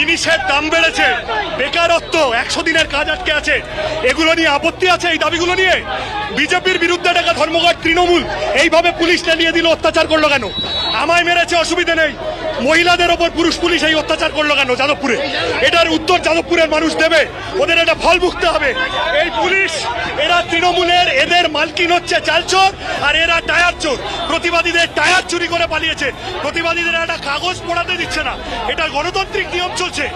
জিনিসের দাম বেড়েছে। বেকারত্ব একশো দিনের কাজ আটকে আছে। এগুলো নিয়ে আপত্তি আছে এই দাবিগুলো নিয়ে? বিজেপির বিরুদ্ধে ডাকা ধর্মঘট তৃণমূল, এইভাবে পুলিশ নিয়ে দিল, অত্যাচার করল কেন? আমায় মেরেছে, অসুবিধে নেই। মহিলাদের ওপর পুরুষ পুলিশ এই অত্যাচার করল কেন যাদবপুরে? এটার উত্তর যাদবপুরের মানুষ দেবে। ওদের এটা ফল ভুগতে হবে। এই পুলিশ তৃণমূলের এদের মালকিন হচ্ছে চালচোর আর এরা টায়ার চোর। প্রতিবাদীদের টায়ার চুরি করে পালিয়েছে। প্রতিবাদীদের একটা কাগজ পড়াতে দিচ্ছে না। এটা গণতান্ত্রিক নিয়ম চলছে।